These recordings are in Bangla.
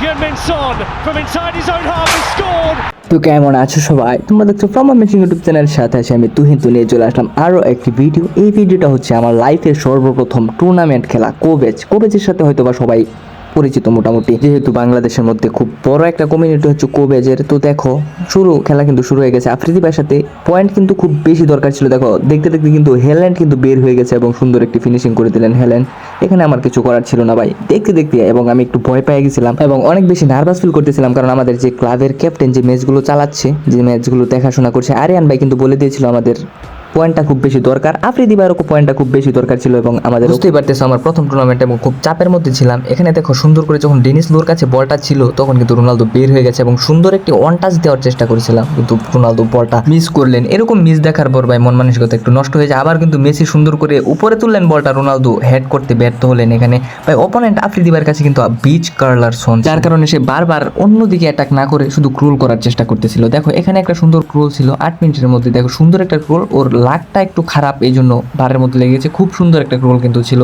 Heung-min Son from inside his own half has scored. তো কেমন আছো সবাই? তোমরা দেখছ ফ্রম মেশিং ইউটিউব চ্যানেলের সাথে আছে আমি তুহিন। তু নিয়ে চলে আসলাম আরও একটি ভিডিও এই ভিডিওটা হচ্ছে আমার লাইফের সর্বপ্রথম টুর্নামেন্ট খেলা কোবেজ কোবেজের সাথে হয়তো বা সবাই পরিচিত মোটামুটি। যেহেতু বাংলাদেশের মধ্যে খুব বড় একটা কমিউনিটি হচ্ছে কোবেজের, তো দেখো, শুরু, খেলা কিন্তু শুরু হয়ে গেছে। আফ্রিদি ভাইয়ের সাথে পয়েন্ট কিন্তু খুব বেশি দরকার ছিল। দেখো, দেখতে দেখতে কিন্তু হেল্যান্ড কিন্তু বের হয়ে গেছে এবং সুন্দর একটি ফিনিশিং করে দিলেন হেল্যান্ড এখানে আমার কিছু করার ছিল না ভাই। দেখতে দেখতে, এবং আমি একটু ভয় পেয়ে গেছিলাম এবং অনেক বেশি নার্ভাস ফিল করতেছিলাম কারণ আমাদের যে ক্লাবের ক্যাপ্টেন যে ম্যাচগুলো চালাচ্ছে, যে ম্যাচগুলো দেখাশোনা করছে, আরিয়ান ভাই কিন্তু বলে দিয়েছিল আমাদের পয়েন্টটা খুব বেশি দরকার। আফ্রিদি ভাইয়েরও পয়েন্টটা খুব বেশি দরকার ছিল এবং আমাদের বুঝতেই পারতেছো আমার প্রথম টুর্নামেন্ট এবং খুব চাপের মধ্যে ছিলাম। এখানে দেখো সুন্দর করে যখন ডেনিস লোর কাছে বলটা ছিল তখন কিন্তু রোনালদো বের হয়ে গেছে এবং সুন্দর একটি ওয়ান টাচ দেওয়ার চেষ্টা করেছিলাম। কিন্তু রোনালদো বলটা মিস করলেন। এরকম মিস দেখার পর ভাই মন মানসিকতা একটু নষ্ট হয়ে যায়। আবার কিন্তু মেসি সুন্দর করে উপরে তুললেন বলটা রোনালদো হেড করতে ব্যর্থ হলেন এখানে। ভাই অপোনেন্ট আফ্রিদি ভাইয়ের কাছে কিন্তু বিচ কার্লার সন যার কারণে সে বারবার অন্যদিকে অ্যাটাক না করে শুধু ক্রোল করার চেষ্টা করতেছিল। দেখো এখানে একটা সুন্দর ক্রোল ছিল। আট মিনিটের মধ্যে দেখো সুন্দর একটা ক্রোল ওর লাকটা একটু খারাপ, এই জন্য বারের মধ্যে লেগেছে খুব সুন্দর একটা রোল কিন্তু ছিল।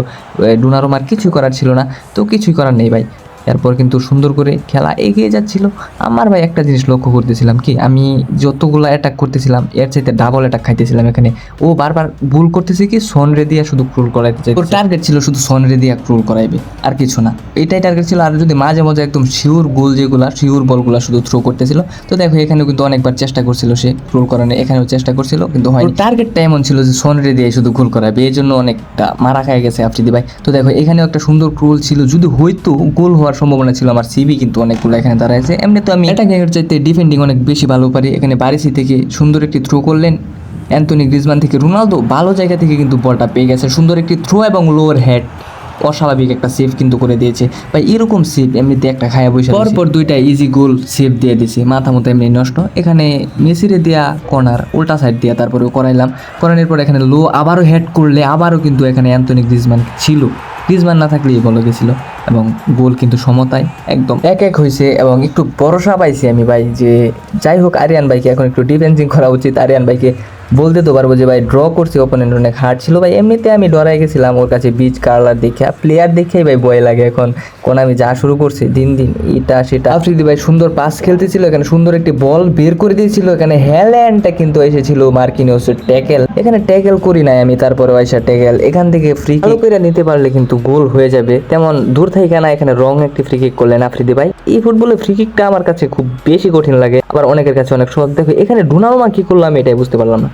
ডোনারোমার কিছুই করার ছিল না। তো কিছুই করার নেই ভাই। এরপর কিন্তু সুন্দর করে খেলা এগিয়ে যাচ্ছিল। আমার ভাই একটা জিনিস লক্ষ্য করতেছিলাম কি, আমি যতগুলো অ্যাটাক করতেছিলাম, এর চাইতে ডাবল অ্যাটাক খাইতেছিলাম এখানে। ও বারবার ভুল করতেছে কি সনরে দিয়া শুধু ক্রুল করাইতে চাই ওর টার্গেট ছিল শুধু সনরে দিয়া ক্রুল করাইবে, আর কিছু না। এটাই টার্গেট ছিল, আর যদি মাঝে মাঝে একদম শিওর গোল যেগুলা শিওর বলগুলা শুধু থ্রো করতেছিল, তো দেখো এখানেও কিন্তু অনেকবার চেষ্টা করছিল সে ক্রুল করানো এখানেও চেষ্টা করছিল, কিন্তু হয় টার্গেটটা এমন ছিল যে সনরে দিয়ে শুধু গোল করাবে, এই জন্য অনেকটা মারা খায় গেছে, আফ্রিদি ভাই। তো দেখো এখানেও একটা সুন্দর ক্রুল ছিল, যদি হয়তো গোল হওয়ার সম্ভাবনা ছিল আমার সিবি কিন্তু অনেকগুলো এখানে দাঁড়াইছে এমনি তো আমি এর চাইতে ডিফেন্ডিং অনেক বেশি ভালো পারি। এখানে বারিসি থেকে সুন্দর একটি থ্রো করলেন। অ্যান্টনি গ্রিজমান থেকে রোনালদো ভালো জায়গা থেকে কিন্তু বলটা পেয়ে গেছে। সুন্দর একটি থ্রো এবং লোয়ার হেড অস্বাভাবিক একটা সেভ কিন্তু করে দিয়েছে। বা এরকম সেভ এমনিতে একটা খায়া বসে পরপর দুইটা ইজি গোল সেভ দিয়ে দিয়েছে। মাথা মতো এমনি নষ্ট। এখানে মেসিরে দেয়া কর্নার উল্টা সাইড দিয়া তারপরে করাইলাম। করানোর পর এখানে লো আবারও হেড করলে আবারও কিন্তু এখানে অ্যান্টনি গ্রিজমান ছিল। গ্রিজমান না থাকলেই বলো গেছিল। এবং গোল কিন্তু সমতায় একদম এক এক হয়েছে এবং একটু ভরসা পাইছি আমি ভাই যে যাই হোক আরিয়ান ভাইকে এখন একটু ডিফেন্সিং করা উচিত। আরিয়ান ভাইকে বলতে তো পারব যে ভাই ড্র করছি ওপোনেন্ট অনেক হার্ড ছিল। ভাই, এমনিতে আমি ডরাই গেছিলাম ওর কাছে বিচ কার্লার দেখে। প্লেয়ার দেখেই ভাই ভয় লাগে এখন, কোন আমি যা শুরু করছি, দিন দিন এটা, সেটা। আফ্রিদি ভাই সুন্দর পাস খেলতেছিল, এখানে সুন্দর একটি বল বের করে দিয়েছিল। এখানে হ্যাল্যান্ডটা কিন্তু এসেছিল মার্কিনিওসের ট্যাকেল এখানে ট্যাকেল করি নাই আমি, তারপরে আইসা ট্যাকেল এখান থেকে ফ্রি কিক করে নিতে পারলে কিন্তু গোল হয়ে যাবে। তেমন দূর থেকে না এখানে রং একটি ফ্রি কিক করলেন আফ্রিদি ভাই। এই ফুটবলে ফ্রি কিকটা আমার কাছে খুব বেশি কঠিন লাগে। আবার অনেকের কাছে অনেক সহজ দেখো, এখানে ডোনারুমা কি করল আমি এটাই বুঝতে পারলাম না।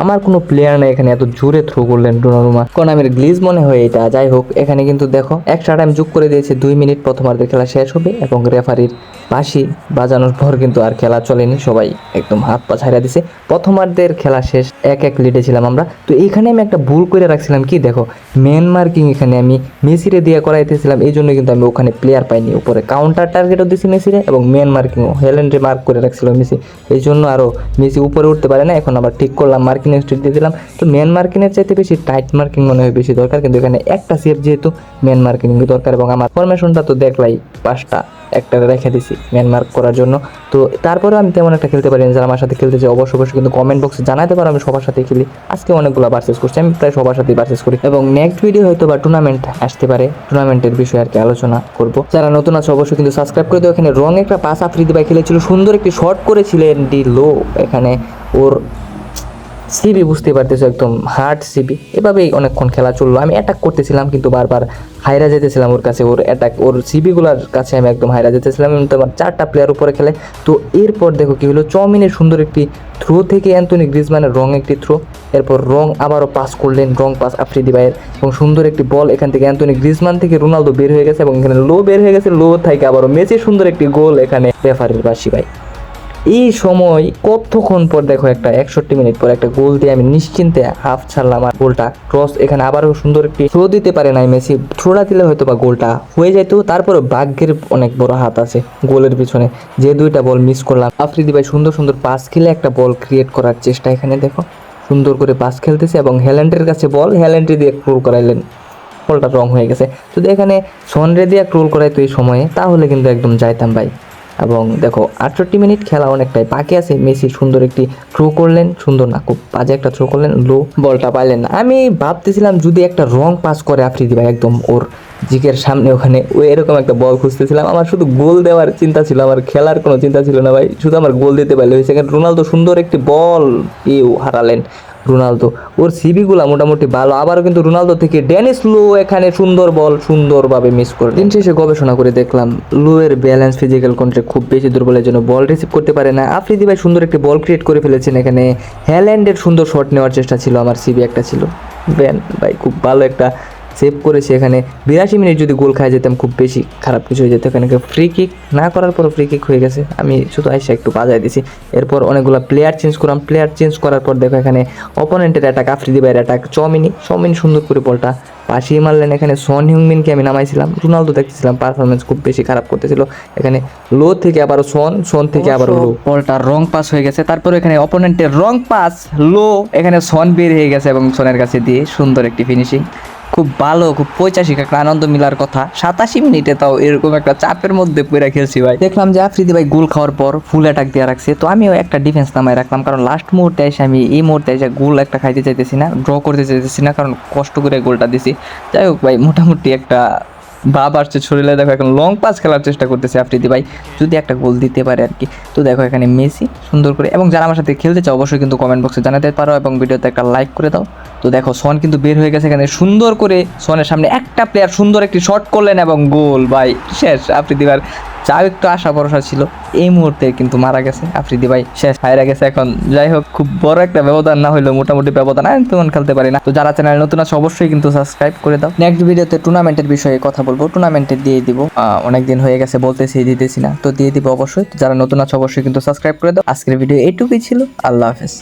আমার কোনো প্লেয়ার নাই এখানে, এত জোরে থ্রো করলেন ডোনারুমা। কোনামের গ্লিজ মনে হয় এটা? যাই হোক, এখানে কিন্তু দেখো এক্সট্রা টাইম যোগ করে দিয়েছে, দুই মিনিট প্রথমার্ধের খেলা শেষ হবে এবং রেফারির বাঁশি বাজানোর পর কিন্তু আর খেলা চলেনি, সবাই একদম হাত পা ছাড়া দিছে। প্রথমার্ধের খেলা শেষ, এক এক লিডে ছিলাম আমরা। তো এখানে আমি একটা ভুল করে রাখছিলাম কি, দেখো মেন মার্কিং এখানে আমি মেসিরে দিয়ে করাইতেছিলাম, এই জন্য কিন্তু আমি ওখানে প্লেয়ার পাইনি। উপরে কাউন্টার টার্গেটও দিছি মেসিরে এবং মেন মার্কিংও হেলেন্ডে মার্ক করে রাখছিল মেসি, এই জন্য আরও মেসি উপরে উঠতে পারে না, এখন আবার ঠিক করলাম মার্কিনের স্ট্রিট দিয়ে দিলাম। তো মেন মার্কিনের চাইতে বেশি টাইট মার্কিং মনে হয় বেশি দরকার। কিন্তু এখানে একটা সেফ যেহেতু মেন মার্কিং দরকার এবং আমার ফরমেশনটা তো দেখলাই পাঁচটা, একটা রেখে দিছি ম্যান মার্ক করার জন্য। তো তারপরে আমি তেমন একটা খেলতে পারি যারা আমার সাথে খেলতে চাই অবশ্যই অবশ্যই কিন্তু কমেন্ট বক্সে জানাতে পারো। আমি সবার সাথে খেলি। আজকে অনেকগুলো বার্সেস করছি। আমি প্রায় সবার সাথেই বার্সেস করি। এবং নেক্সট ভিডিও হয়তো বা টুর্নামেন্ট আসতে পারে। টুর্নামেন্টের বিষয়ে আর কি আলোচনা করব। যারা নতুন আছে, অবশ্যই কিন্তু সাবস্ক্রাইব করে দিও। এখানে রং একটা পাস আফ্রিদি ভাই খেলেছিল। সুন্দর একটি শট করেছিলেন ডি লো এখানে ওর সিবি বুঝতে পারতেছো একদম হার্ড সিবি এভাবেই অনেকক্ষণ খেলা চলল। আমি অ্যাটাক করতেছিলাম কিন্তু বারবার হাইরা যেতেছিলাম ওর কাছে। ওর অ্যাটাক ওর সিবিগুলোর কাছে আমি একদম হাইরা যেতেছিলাম তোমার চারটা প্লেয়ার উপরে খেলে। তো এরপর দেখো কি হলো চমিনের সুন্দর একটি থ্রো থেকে অ্যান্টনি গ্রিজম্যানের রং একটি থ্রো এরপর রং আবারও পাস করলেন, রং পাস আফ্রিদি ভাইয়ের এবং সুন্দর একটি বল এখান থেকে অ্যান্টনি গ্রিজমান থেকে রোনালদো বের হয়ে গেছে এবং এখানে লো বের হয়ে গেছে। লো থেকে আবারও মেসি সুন্দর একটি গোল এখানে রেফারির বাসি ভাই। এই সময় কতক্ষণ পর দেখো একটা একষট্টি মিনিট পর একটা গোল দিয়ে আমি নিশ্চিন্তে হাফ ছাড়লাম আর গোলটা ক্রস এখানে আবারও সুন্দর একটি থ্রো দিতে পারে নাই মেসি। থ্রোটা দিলে হয়তো বা গোলটা হয়ে যেত তারপরে ভাগ্যের অনেক বড় হাত আছে গোলের পিছনে। যে দুইটা বল মিস করলাম, আফ্রিদি ভাই সুন্দর সুন্দর পাস খেলে একটা বল ক্রিয়েট করার চেষ্টা এখানে দেখো। সুন্দর করে পাস খেলতেছে এবং হ্যাল্যান্ডের কাছে বল হ্যাল্যান্ডে দিয়ে ক্রোল করাইলেন। বলটা রং হয়ে গেছে। যদি এখানে সনরে দিয়ে ক্রোল করাইতো এই সময়ে, তাহলে কিন্তু একদম যাইতাম ভাই। এবং দেখো, আটষট্টি মিনিট খেলা অনেকটাই বাকি আছে। মেসি সুন্দর একটি থ্রো করলেন, সুন্দর না, খুব বাজে একটা থ্রো করলেন লো বলটা পাইলেন না। আমি ভাবতেছিলাম যদি একটা রং পাস করে আফ্রিদি ভাই একদম ওর জিকের সামনে ওখানে, ও এরকম একটা বল খুঁজতেছিলাম। আমার শুধু গোল দেওয়ার চিন্তা ছিল, আমার খেলার কোনো চিন্তা ছিল না ভাই। শুধু আমার গোল দিতে পারলে হয়েছে। রোনালদো সুন্দর একটি বল এও হারালেন। রোনালদো। ওর সিবিগুলা মোটামুটি ভালো। আবারও কিন্তু রোনালদো থেকে ড্যানিস লো এখানে সুন্দর বল সুন্দরভাবে মিস করে। দিন শেষে গবেষণা করে দেখলাম, লোয়ের ব্যালেন্স ফিজিক্যাল কন্ট্রে খুব বেশি দুর্বলের জন্য বল রিসিভ করতে পারে না। আফ্রিদি ভাই সুন্দর একটি বল ক্রিয়েট করে ফেলেছেন এখানে। হ্যাল্যান্ডের সুন্দর শট নেওয়ার চেষ্টা ছিল, আমার সিবি একটা ছিল। ব্যান ভাই খুব ভালো একটা সেভ করেছে এখানে বিরাশি মিনিট যদি গোল খাই যেতাম খুব বেশি খারাপ কিছু হয়ে যেত। এখানে ফ্রি কিক না করার পর ফ্রি কিক হয়ে গেছে। আমি শুধু আইসা একটু বাজায় দিছি। এরপর অনেকগুলো প্লেয়ার চেঞ্জ করলাম। প্লেয়ার চেঞ্জ করার পর দেখো এখানে অপোনেন্টের অ্যাটাক আফ্রিদি ভাইয়ের অ্যাটাক চমিনি চমিনি সুন্দর করে বলটা পাশিয়ে মারলেন। এখানে সন হিউমিনকে আমি নামাইছিলাম। রোনালদো দেখতেছিলাম পারফরমেন্স খুব বেশি খারাপ করতেছিল। এখানে লো থেকে আবারও সন সন থেকে আবারও লো বলটা রং পাস হয়ে গেছে। তারপর এখানে অপোনেন্টের রং পাস লো এখানে সন বের হয়ে গেছে এবং সনের কাছে দিয়ে সুন্দর একটি ফিনিশিং খুব ভালো, খুব পঁচাশি একটা আনন্দ মিলার কথা। সাতাশি মিনিটে তাও এরকম একটা চাপের মধ্যে পুরা খেলছি ভাই। দেখলাম যে আফ্রিদি ভাই গোল খাওয়ার পর ফুল অ্যাটাক দিয়ে রাখছে। তো আমিও একটা ডিফেন্স নামায় রাখলাম, কারণ লাস্ট মুহূর্তে এসে আমি এই মুহূর্তে এসে গোল একটা খাইতে চাইতেছি না ড্র করতে চাইতেছি না, কারণ কষ্ট করে গোলটা দিছি। যাই হোক ভাই, মোটামুটি একটা ভাব আসছে শরীরে। দেখো এখন লং পাস খেলার চেষ্টা করতেছে আফ্রিদি ভাই। যদি একটা গোল দিতে পারে আর কি। তো দেখো এখানে মেসি সুন্দর করে, এবং যারা আমার সাথে খেলতে চাও, অবশ্যই কিন্তু কমেন্ট বক্সে জানাতে পারো, এবং ভিডিওতে একটা লাইক করে দাও। তো দেখো সন কিন্তু বের হয়ে গেছে এখানে। সুন্দর করে সনের সামনে একটা প্লেয়ার সুন্দর একটি শট করলেন এবং গোল। ভাই, শেষ, আফ্রিদি ভাইয়ের যাও একটু আশা, ভরসা ছিল। এই মুহূর্তে কিন্তু মারা গেছে আফ্রিদি ভাই, শেষ হায়রা গেছে এখন। যাই হোক, খুব বড় একটা ব্যবধান না হলেও মোটামুটি ব্যবধান, আমি তেমন খেলতে পারি না। তো যারা চ্যানেল নতুন আছে, অবশ্যই কিন্তু সাবস্ক্রাইব করে দাও। নেক্সট ভিডিওতে টুর্নামেন্টের বিষয়ে কথা বলব। টুর্নামেন্টে দিয়ে দিব। অনেক দিন হয়ে গেছে, বলতেছি, দিতেছি না। তো দিয়ে দিব অবশ্যই। যারা নতুন আছে, অবশ্যই কিন্তু সাবস্ক্রাইব করে দাও। আজকের ভিডিও এইটুকুই ছিল। আল্লাহ হাফেজ।